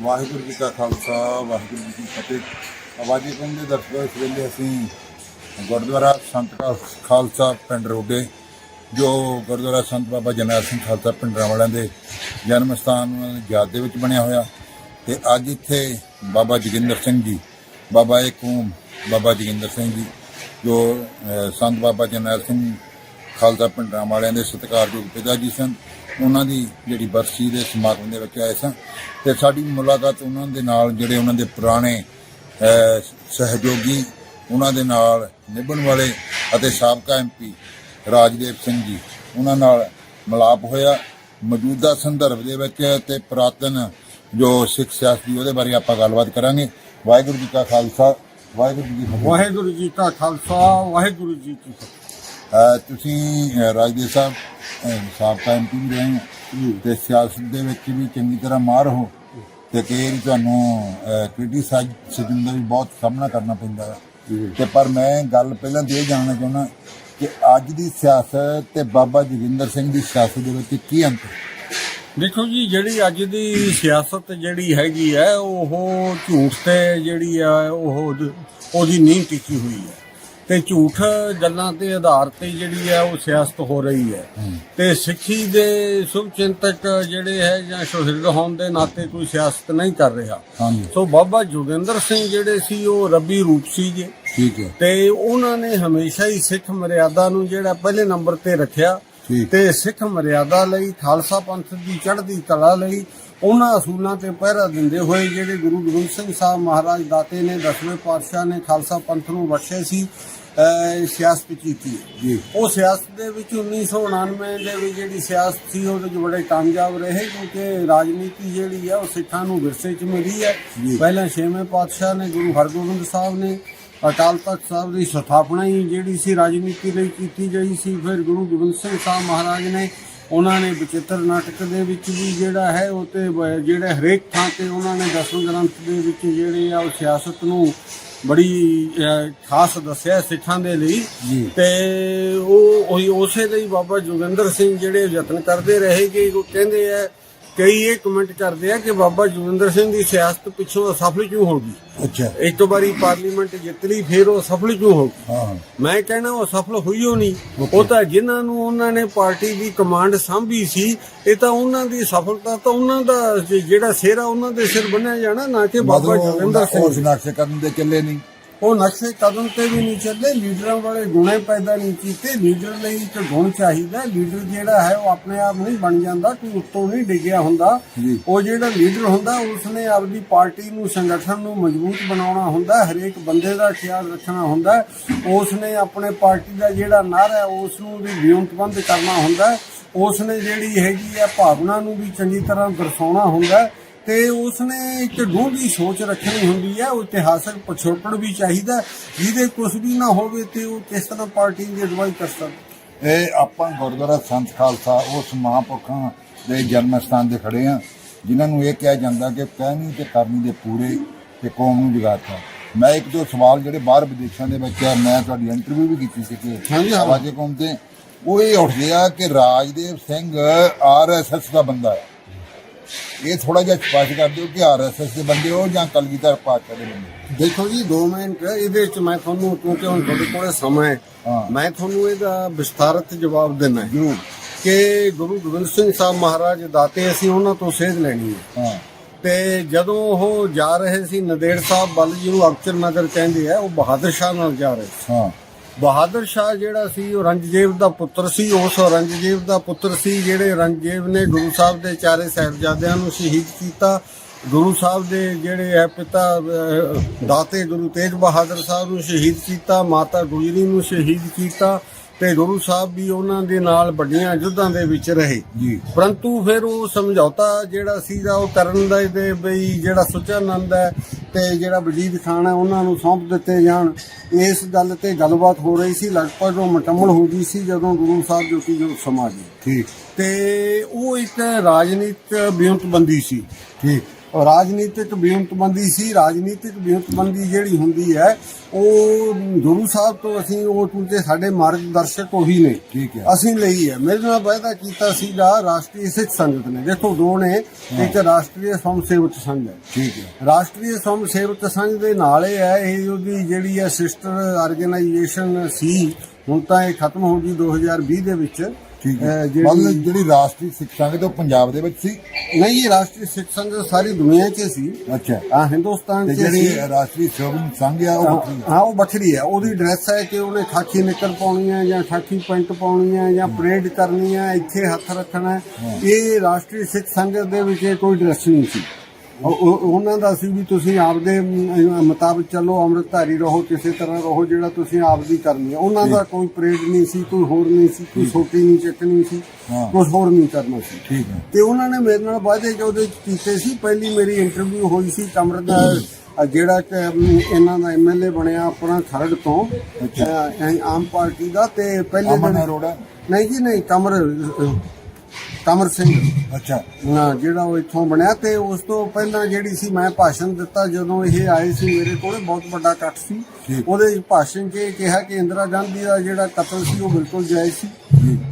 ਵਾਹਿਗੁਰੂ ਜੀ ਕਾ ਖਾਲਸਾ, ਵਾਹਿਗੁਰੂ ਜੀ ਕੀ ਫਤਿਹ। ਆਵਾਜ਼ੀ ਪਿੰਡ ਦੇ ਦਰਸ਼ਕੋ ਇਸ ਵੇਲੇ ਅਸੀਂ ਗੁਰਦੁਆਰਾ ਸੰਤ ਕਾ ਖਾਲਸਾ ਪਿੰਡ ਰੋਡੇ, ਜੋ ਗੁਰਦੁਆਰਾ ਸੰਤ ਬਾਬਾ ਜਰਨੈਲ ਸਿੰਘ ਖਾਲਸਾ ਪਿੰਡਰਾਂ ਵਾਲਿਆਂ ਦੇ ਜਨਮ ਸਥਾਨ ਉਹਨਾਂ ਦੀ ਯਾਦ ਦੇ ਵਿੱਚ ਬਣਿਆ ਹੋਇਆ। ਤੇ ਅੱਜ ਇੱਥੇ ਬਾਬਾ ਜੋਗਿੰਦਰ ਸਿੰਘ ਜੀ, ਬਾਬਾ ਏਕੂਮ ਬਾਬਾ ਜੋਗਿੰਦਰ ਸਿੰਘ ਜੀ, ਜੋ ਸੰਤ ਬਾਬਾ ਜਰਨੈਲ ਸਿੰਘ ਖਾਲਸਾ ਪਿੰਡਰਾਂ ਵਾਲਿਆਂ ਦੇ ਸਤਿਕਾਰਯੋਗ ਪਿਤਾ ਜੀ ਸਨ। ਉਹਨਾਂ ਦੀ ਜਿਹੜੀ ਬਰਸੀ ਦੇ ਸਮਾਗਮ ਦੇ ਵਿੱਚ ਆਏ ਸਨ ਤੇ ਸਾਡੀ ਮੁਲਾਕਾਤ ਉਹਨਾਂ ਦੇ ਨਾਲ ਜਿਹੜੇ ਉਹਨਾਂ ਦੇ ਪੁਰਾਣੇ ਸਹਿਯੋਗੀ ਉਹਨਾਂ ਦੇ ਨਾਲ ਨਿਭਣ ਵਾਲੇ ਅਤੇ ਸਾਬਕਾ ਐਮਪੀ ਰਾਜਦੇਵ ਸਿੰਘ ਜੀ ਉਹਨਾਂ ਨਾਲ ਮਿਲਾਪ ਹੋਇਆ। ਮੌਜੂਦਾ ਸੰਦਰਭ ਦੇ ਵਿੱਚ ਤੇ ਪੁਰਾਤਨ ਜੋ ਸਿੱਖ ਸਿਆਸਤ ਦੀ ਉਹਦੇ ਬਾਰੇ ਆਪਾਂ ਗੱਲਬਾਤ ਕਰਾਂਗੇ। ਵਾਹਿਗੁਰੂ ਜੀ ਕਾ ਖਾਲਸਾ ਵਾਹਿਗੁਰੂ ਜੀ ਵਾਹਿਗੁਰੂ ਜੀ ਕਾ ਖਾਲਸਾ ਵਾਹਿਗੁਰੂ ਜੀ ਕੀ ਫਤਿਹ। ਤੁਸੀਂ ਰਾਜਦੇਵ ਸਾਹਿਬ ਸਾਬਕਾ ਐਮਪੀ ਵੀ ਰਹੇ ਹੋ ਤੇ ਸਿਆਸਤ ਦੇ ਵਿੱਚ ਵੀ ਚੰਗੀ ਤਰ੍ਹਾਂ ਮਾਰ ਹੋ। ਤੇ ਕਈ ਵਾਰੀ ਤੁਹਾਨੂੰ ਕ੍ਰਿਟਿਸਾਈਜ਼ਮ ਦਾ ਵੀ ਬਹੁਤ ਸਾਹਮਣਾ ਕਰਨਾ ਪੈਂਦਾ ਹੈ। ਤੇ ਪਰ ਮੈਂ ਗੱਲ ਪਹਿਲਾਂ ਤੇ ਇਹ ਜਾਣਨਾ ਚਾਹੁੰਦਾ ਕਿ ਅੱਜ ਦੀ ਸਿਆਸਤ ਤੇ ਬਾਬਾ ਜੋਗਿੰਦਰ ਸਿੰਘ ਦੀ ਸਿਆਸਤ ਦੇ ਵਿੱਚ ਕੀ ਅੰਤਰ ਹੈ? ਦੇਖੋ ਜੀ ਜਿਹੜੀ ਅੱਜ ਦੀ ਸਿਆਸਤ ਜਿਹੜੀ ਹੈਗੀ ਹੈ ਉਹ ਝੂਠ ਤੇ ਜਿਹੜੀ ਆ ਉਹ ਉਹਦੀ- ਉਹਦੀ ਨੀਂਹ ਟਿਕੀ ਹੋਈ ਹੈ। ਤੇ ਝੂਠ ਗੱਲਾਂ ਦੇ ਆਧਾਰ ਤੇ ਜਿਹੜੀ ਹੈ ਉਹ ਸਿਆਸਤ ਹੋ ਰਹੀ ਹੈ। ਤੇ ਸਿੱਖੀ ਦੇ ਸ਼ੁਭ ਚਿੰਤਕ ਜਿਹੜੇ ਹੈ ਜਾਂ ਸ਼ਹੀਦ ਹੋਣ ਦੇ ਨਾਤੇ ਕੋਈ ਸਿਆਸਤ ਨਹੀਂ ਕਰ ਰਿਹਾ। ਸੋ ਬਾਬਾ ਜੋਗਿੰਦਰ ਸਿੰਘ ਜਿਹੜੇ ਸੀ ਉਹ ਰੱਬੀ ਰੂਪ ਸੀ ਜੀ ਠੀਕ ਹੈ। ਤੇ ਉਹਨਾਂ ਨੇ ਹਮੇਸ਼ਾ ਹੀ ਸਿੱਖ ਮਰਿਆਦਾ ਨੂੰ ਜਿਹੜਾ ਪਹਿਲੇ ਨੰਬਰ ਤੇ ਰੱਖਿਆ। ਤੇ ਸਿੱਖ ਮਰਿਆਦਾ ਲਈ ਖਾਲਸਾ ਪੰਥ ਦੀ ਚੜ੍ਹਦੀ ਕਲਾ ਲਈ ਉਹਨਾਂ ਅਸੂਲਾਂ ਤੇ ਪਹਿਰਾ ਦਿੰਦੇ ਹੋਏ ਜਿਹੜੇ ਗੁਰੂ ਗੋਬਿੰਦ ਸਿੰਘ ਸਾਹਿਬ ਮਹਾਰਾਜ ਦਾਤੇ ਨੇ ਦਸਵੇਂ ਪਾਤਸ਼ਾਹ ਨੇ ਖਾਲਸਾ ਪੰਥ ਨੂੰ ਬਖਸ਼ਿਆ ਸੀ ਸਿਆਸਤ ਕੀਤੀ। ਜੀ। ਉਹ ਸਿਆਸਤ ਦੇ ਵਿੱਚ 1999 ਦੇ ਵਿੱਚ ਜਿਹੜੀ ਸਿਆਸਤ ਸੀ ਉਹਦੇ ਵਿੱਚ ਬੜੇ ਕਾਮਯਾਬ ਰਹੇ ਕਿਉਂਕਿ ਰਾਜਨੀਤੀ ਜਿਹੜੀ ਹੈ ਉਹ ਸਿੱਖਾਂ ਨੂੰ ਵਿਰਸੇ 'ਚ ਮਿਲੀ ਹੈ। ਪਹਿਲਾਂ ਛੇਵੇਂ ਪਾਤਸ਼ਾਹ ਨੇ ਗੁਰੂ ਹਰਗੋਬਿੰਦ ਸਾਹਿਬ ਨੇ ਅਕਾਲ ਤਖਤ ਸਾਹਿਬ ਦੀ ਸਥਾਪਨਾ ਹੀ ਜਿਹੜੀ ਸੀ ਰਾਜਨੀਤੀ ਲਈ ਕੀਤੀ ਗਈ ਸੀ ਫਿਰ ਗੁਰੂ ਗੋਬਿੰਦ ਸਿੰਘ ਸਾਹਿਬ ਮਹਾਰਾਜ ਨੇ ਉਹਨਾਂ ਨੇ ਬਚਿੱਤਰ ਨਾਟਕ ਦੇ ਵਿੱਚ ਵੀ ਜਿਹੜਾ ਹੈ ਉਹ ਤੇ ਜਿਹੜੇ ਹਰੇਕ ਥਾਂ ਤੇ ਉਹਨਾਂ ਨੇ ਦਸਵੇਂ ਗ੍ਰੰਥ ਦੇ ਵਿੱਚ ਜਿਹੜੇ ਆ ਉਹ ਸਿਆਸਤ ਨੂੰ ਬੜੀ ਖਾਸ ਦੱਸਿਆ ਸਿੱਖਾਂ ਦੇ ਲਈ। ਤੇ ਉਹ ਉਹੀ ਉਸੇ ਲਈ ਬਾਬਾ ਜੋਗਿੰਦਰ ਸਿੰਘ ਜਿਹੜੇ ਯਤਨ ਕਰਦੇ ਰਹੇ ਕਿ ਉਹ ਕਹਿੰਦੇ ਆ ਕਈ ਇਹ ਕਮੈਂਟ ਕਰਦੇ ਆ ਕਿ ਬਾਬਾ ਜੋਗਿੰਦਰ ਸਿੰਘ ਦੀ ਸਿਆਸਤ ਪਿੱਛੋਂ ਅਸਫਲ ਕਿਉਂ ਹੋ ਗਈ? ਅੱਛਾ। ਇੱਕ ਵਾਰੀ ਪਾਰਲੀਮੈਂਟ ਜਿੱਤ ਲਈ ਫਿਰ ਉਹ ਸਫਲ ਕਿਉਂ ਹੋ ਗਈ? ਹਾਂ। ਮੈਂ ਕਹਿਣਾ ਉਹ ਸਫਲ ਹੋਈ ਹੋ ਨਹੀਂ। ਉਹ ਤਾਂ ਜਿਨ੍ਹਾਂ ਨੂੰ ਉਹਨਾਂ ਨੇ ਪਾਰਟੀ ਦੀ ਕਮਾਂਡ ਸੰਭੀ ਸੀ ਇਹ ਤਾਂ ਉਹਨਾਂ ਦੀ ਸਫਲਤਾ ਤਾਂ ਉਹਨਾਂ ਦਾ ਜਿਹੜਾ ਸਿਰ ਆ ਉਹਨਾਂ ਦੇ ਸਿਰ ਬੰਨਿਆ ਜਾਣਾ ਨਾ ਕਿ ਬਾਬਾ ਜੋਗਿੰਦਰ ਸਿੰਘ। ਉਸ ਨਕਸ਼ੇ ਕਦਮ ਦੇ ਚੱਲੇ ਨਹੀਂ। ਉਹ ਨਕਸ਼ੇ ਕਦਮ ਤੇ ਵੀ ਨਹੀਂ ਚੱਲੇ ਲੀਡਰਾਂ ਵਾਲੇ ਗੁਣੇ ਪੈਦਾ ਨਹੀਂ ਕੀਤੇ। ਲੀਡਰ ਲਈ ਇੱਕ ਗੁਣ ਚਾਹੀਦਾ ਲੀਡਰ ਜਿਹੜਾ ਹੈ ਉਹ ਆਪਣੇ ਆਪ ਨਹੀਂ ਬਣ ਜਾਂਦਾ ਕੋਈ ਉੱਤੋਂ ਨਹੀਂ ਡਿੱਗਿਆ ਹੁੰਦਾ। ਉਹ ਜਿਹੜਾ ਲੀਡਰ ਹੁੰਦਾ ਉਸਨੇ ਆਪਦੀ ਪਾਰਟੀ ਨੂੰ ਸੰਗਠਨ ਨੂੰ ਮਜ਼ਬੂਤ ਬਣਾਉਣਾ ਹੁੰਦਾ ਹਰੇਕ ਬੰਦੇ ਦਾ ਖਿਆਲ ਰੱਖਣਾ ਹੁੰਦਾ। ਉਸਨੇ ਆਪਣੇ ਪਾਰਟੀ ਦਾ ਜਿਹੜਾ ਨਾਰਾ ਹੈ ਉਸ ਨੂੰ ਵੀ ਵਿਉਂਤਬੰਦ ਕਰਨਾ ਹੁੰਦਾ। ਉਸਨੇ ਜਿਹੜੀ ਹੈਗੀ ਹੈ ਭਾਵਨਾ ਨੂੰ ਵੀ ਚੰਗੀ ਤਰ੍ਹਾਂ ਦਰਸਾਉਣਾ ਹੁੰਦਾ। ਤੇ ਉਸਨੇ ਇੱਕ ਡੂੰਘੀ ਸੋਚ ਰੱਖਣੀ ਹੁੰਦੀ ਹੈ ਉਹ ਇਤਿਹਾਸਕ ਪਿਛੋਕੜ ਵੀ ਚਾਹੀਦਾ ਜਿਹਦੇ ਕੁਝ ਵੀ ਨਾ ਹੋਵੇ ਤੇ ਉਹ ਕਿਸ ਤਰ੍ਹਾਂ ਪਾਰਟੀ ਦੀ ਅਗਵਾਈ ਕਰ ਸਕਦਾ ਇਹ ਆਪਾਂ ਗੁਰਦੁਆਰਾ ਸੰਤ ਖਾਲਸਾ ਉਸ ਮਹਾਂਪੁਰਖਾਂ ਦੇ ਜਨਮ ਸਥਾਨ ਤੇ ਖੜੇ ਆ ਜਿਨ੍ਹਾਂ ਨੂੰ ਇਹ ਕਿਹਾ ਜਾਂਦਾ ਕਿ ਕਹਿਣੀ ਤੇ ਕਰਨੀ ਦੇ ਪੂਰੇ ਤੇ ਕੌਮ ਨੂੰ ਜਗਾਤਾ ਮੈਂ ਇੱਕ ਦੋ ਸਵਾਲ ਜਿਹੜੇ ਬਾਹਰ ਵਿਦੇਸ਼ਾਂ ਦੇ ਵਿੱਚ ਆ, ਮੈਂ ਤੁਹਾਡੀ ਇੰਟਰਵਿਊ ਵੀ ਕੀਤੀ ਸੀ ਕਿ। ਆਵਾਜ਼ੇ ਕੌਮ ਤੇ ਉਹ ਇਹ ਉੱਠਦੇ ਆ ਕਿ ਰਾਜਦੇਵ ਸਿੰਘ ਆਰਐਸਐਸ ਦਾ ਬੰਦਾ ਹੈ। ਇਹ ਥੋੜਾ ਜਿਹਾ ਸਪਸ਼ਟ ਕਰ ਦਿਓ ਕਿ ਆਰਐਸਐਸ ਦੇ ਬੰਦੇ ਹੋ ਜਾਂ ਕਲਗੀਧਰ ਪਾਤਸ਼ਾਹ ਦੇ ਬੰਦੇ ਦੇਖੋ ਜੀ 2 ਮਿੰਟ ਇਹਦੇ ਵਿੱਚ ਮੈਂ ਤੁਹਾਨੂੰ ਕਿਉਂਕਿ ਹੁਣ ਤੁਹਾਡੇ ਕੋਲੇ ਸਮਾਂ ਹੈ ਹਾਂ। ਮੈਂ ਤੁਹਾਨੂੰ ਇਹਦਾ ਵਿਸਥਾਰਤ ਜਵਾਬ ਦੇਣਾ ਹੈ। ਜਰੂਰ। ਕਿ ਗੁਰੂ ਗੋਬਿੰਦ ਸਿੰਘ ਸਾਹਿਬ ਮਹਾਰਾਜ ਦਾਤੇ ਅਸੀਂ ਉਹਨਾਂ ਤੋਂ ਸੇਧ ਲੈਣੀ ਹੈ। ਹਾਂ। ਤੇ ਜਦੋਂ ਉਹ ਜਾ ਰਹੇ ਸੀ ਨਦੇੜ ਸਾਹਿਬ ਵੱਲ ਜਿਹਨੂੰ ਅਕਚਰ ਨਗਰ ਕਹਿੰਦੇ ਆ ਉਹ ਬਹਾਦਰ ਸ਼ਾਹ ਨਾਲ ਜਾ ਰਹੇ ਸੀ। ਹਾਂ। ਬਹਾਦਰ ਸ਼ਾਹ ਜਿਹੜਾ ਸੀ, ਉਹ ਰੰਗਜੀਤ ਦਾ ਪੁੱਤਰ ਸੀ, ਉਸ ਰੰਗਜੀਤ ਦਾ ਪੁੱਤਰ ਸੀ, ਜਿਹੜੇ ਰੰਗਜੀਤ ਨੇ ਗੁਰੂ ਸਾਹਿਬ ਦੇ ਚਾਰੇ ਸਾਹਿਬਜ਼ਾਦਿਆਂ ਨੂੰ ਸ਼ਹੀਦ ਕੀਤਾ। ਗੁਰੂ ਸਾਹਿਬ ਦੇ ਜਿਹੜੇ ਹੈ ਪਿਤਾ ਦਾਤੇ ਗੁਰੂ ਤੇਗ ਬਹਾਦਰ ਸਾਹਿਬ ਨੂੰ ਸ਼ਹੀਦ ਕੀਤਾ, ਮਾਤਾ ਗੁਜਰੀ ਨੂੰ ਸ਼ਹੀਦ ਕੀਤਾ। ਤੇ ਗੁਰੂ ਸਾਹਿਬ ਵੀ ਉਹਨਾਂ ਦੇ ਨਾਲ ਵੱਡੀਆਂ ਯੁੱਧਾਂ ਦੇ ਵਿੱਚ ਰਹੇ। ਜੀ। ਪਰੰਤੂ ਫਿਰ ਉਹ ਸਮਝੌਤਾ ਜਿਹੜਾ ਸੀਗਾ ਉਹ ਕਰਨ ਦਾ ਦੇ ਬਈ ਜਿਹੜਾ ਸੁਚਾਨੰਦ ਹੈ ਤੇ ਜਿਹੜਾ ਵਜੀਦ ਖਾਨ ਹੈ ਉਹਨਾਂ ਨੂੰ ਸੌਂਪ ਦਿੱਤੇ ਜਾਣ। ਇਸ ਗੱਲ ਤੇ ਗੱਲਬਾਤ ਹੋ ਰਹੀ ਸੀ ਲਗਭਗ ਉਹ ਮੁਕੰਮਲ ਹੋ ਗਈ ਸੀ ਜਦੋਂ ਗੁਰੂ ਸਾਹਿਬ ਜੋਤੀ ਜੋ ਸਮਾ ਗਏ। ਠੀਕ। ਤੇ ਉਹ ਇੱਕ ਰਾਜਨੀਤਿਕ ਬਿਉਂਤਬੰਦੀ ਸੀ। ਠੀਕ। ਰਾਜਨੀਤਿਕ ਬਿਉਂਤਬੰਦੀ ਸੀ ਰਾਜਨੀਤਿਕ ਬਿਉਂਤਬੰਦੀ ਜਿਹੜੀ ਹੁੰਦੀ ਹੈ ਉਹ ਗੁਰੂ ਸਾਹਿਬ ਤੋਂ ਅਸੀਂ ਉਹ ਕਿਉਂਕਿ ਸਾਡੇ ਮਾਰਗਦਰਸ਼ਕ ਉਹੀ ਨੇ। ਠੀਕ ਹੈ। ਅਸੀਂ ਲਈ ਹੈ। ਮੇਰੇ ਨਾਲ ਵਾਅਦਾ ਕੀਤਾ ਸੀਗਾ ਰਾਸ਼ਟਰੀ ਸਿੱਖ ਸੰਗਤ ਨੇ। ਦੇਖੋ ਦੋ ਨੇ ਇੱਕ ਰਾਸ਼ਟਰੀ ਸਵਮ ਸੇਵਕ ਸੰਘ ਹੈ। ਠੀਕ ਹੈ। ਰਾਸ਼ਟਰੀ ਸਵਮ ਸੇਵਕ ਸੰਘ ਦੇ ਨਾਲ ਇਹ ਹੈ ਇਹ ਉਹਦੀ ਜਿਹੜੀ ਹੈ ਸਿਸਟਰ ਆਰਗੇਨਾਈਜੇਸ਼ਨ ਸੀ ਹੁਣ ਤਾਂ ਇਹ ਖਤਮ ਹੋ ਗਈ 2020 ਦੇ ਵਿੱਚ। ਠੀਕ ਹੈ। ਅਹ ਜਿਹੜੀ- ਮਤਲਬ ਜਿਹੜੀ ਰਾਸ਼ਟਰੀ ਸਿੱਖ ਸੰਘ ਤੇ ਉਹ ਪੰਜਾਬ ਦੇ ਵਿੱਚ ਸੀ। ਨਹੀਂ ਇਹ ਰਾਸ਼ਟਰੀ ਸਿੱਖ ਸੰਘ ਸਾਰੀ ਦੁਨੀਆ 'ਚ ਸੀ। ਅੱਛਾ। ਆ ਹਿੰਦੁਸਤਾਨ 'ਚ ਜਿਹੜੀ ਰਾਸ਼ਟਰੀ ਸ਼ੋਭਨ ਸੰਘ ਆ ਉਹ ਹੈ ਉਹ ਵੱਖਰੀ ਹੈ ਉਹਦੀ ਡਰੈਸ ਹੈ ਕਿ ਉਹਨੇ ਖਾਕੀ ਨਿੱਕਰ ਪਾਉਣੀ ਹੈ ਜਾਂ ਖਾਕੀ ਪੈਂਟ ਪਾਉਣੀ ਹੈ ਜਾਂ ਪਰੇਡ ਕਰਨੀ ਹੈ ਇੱਥੇ ਹੱਥ ਰੱਖਣਾ ਇਹ ਰਾਸ਼ਟਰੀ ਸਿੱਖ ਸੰਗਤ ਦੇ ਵਿੱਚ ਕੋਈ ਡਰੈਸ ਨਹੀਂ ਸੀ। ਉਹ- ਉਹ- ਉਹਨਾਂ ਦਾ ਸੀ ਵੀ ਤੁਸੀਂ ਆਪਦੇ ਅਮ, ਮੁਤਾਬਕ ਚੱਲੋ ਅੰਮ੍ਰਿਤਧਾਰੀ ਰਹੋ ਕਿਸੇ ਤਰ੍ਹਾਂ ਰਹੋ ਜਿਹੜਾ ਤੁਸੀਂ ਆਪਦੀ ਕਰਨੀ ਹੈ। ਉਹਨਾਂ ਦਾ ਕੋਈ ਪਰੇਡ ਨਹੀਂ ਸੀ ਕੋਈ ਹੋਰ ਨਹੀਂ ਸੀ ਕੋਈ ਛੋਟੀ ਨਹੀਂ ਚੱਕਣੀ ਸੀ ਹਾਂ। ਕੁਝ ਹੋਰ ਨਹੀਂ ਕਰਨਾ ਸੀ। ਠੀਕ ਹੈ। ਤੇ ਉਹਨਾਂ ਨੇ ਮੇਰੇ ਨਾਲ ਵਾਅਦੇ ਜੋ ਉਹਦੇ 'ਚ ਕੀਤੇ ਸੀ। ਪਹਿਲੀ ਮੇਰੀ ਇੰਟਰਵਿਊ ਹੋਈ ਸੀ ਕਮਰ ਦਾ ਅ, ਜਿਹੜਾ ਕਿ ਅਮ, ਇਹਨਾਂ ਦਾ ਐਮਐਲਏ ਬਣਿਆ ਆਪਣਾ ਖਰੜ ਤੋਂ ਅ, ਆਮ ਪਾਰਟੀ ਦਾ ਤੇ ਪਹਿਲੇ ਅਮਨ ਦਿਨ ਅਰੋੜਾ। ਨਹੀਂ ਜੀ ਨਹੀਂ ਕਮਰ ਅ, ਕਮਰ ਸਿੰਘ। ਅੱਛਾ। ਹਾਂ, ਜਿਹੜਾ ਉਹ ਇੱਥੋਂ ਬਣਿਆ ਤੇ ਉਸ ਤੋਂ ਪਹਿਲਾਂ ਜਿਹੜੀ ਸੀ ਮੈਂ ਭਾਸ਼ਣ ਦਿੱਤਾ ਜਦੋਂ ਇਹ ਆਏ ਸੀ ਮੇਰੇ ਕੋਲ ਬਹੁਤ ਵੱਡਾ ਇਕੱਠ ਸੀ। ਉਹਦੇ ਭਾਸ਼ਣ 'ਚ ਇਹ ਕਿਹਾ ਕਿ ਇੰਦਰਾ ਗਾਂਧੀ ਦਾ ਜਿਹੜਾ ਕਤਲ ਸੀ ਉਹ ਬਿਲਕੁਲ ਜਾਇਜ਼ ਸੀ।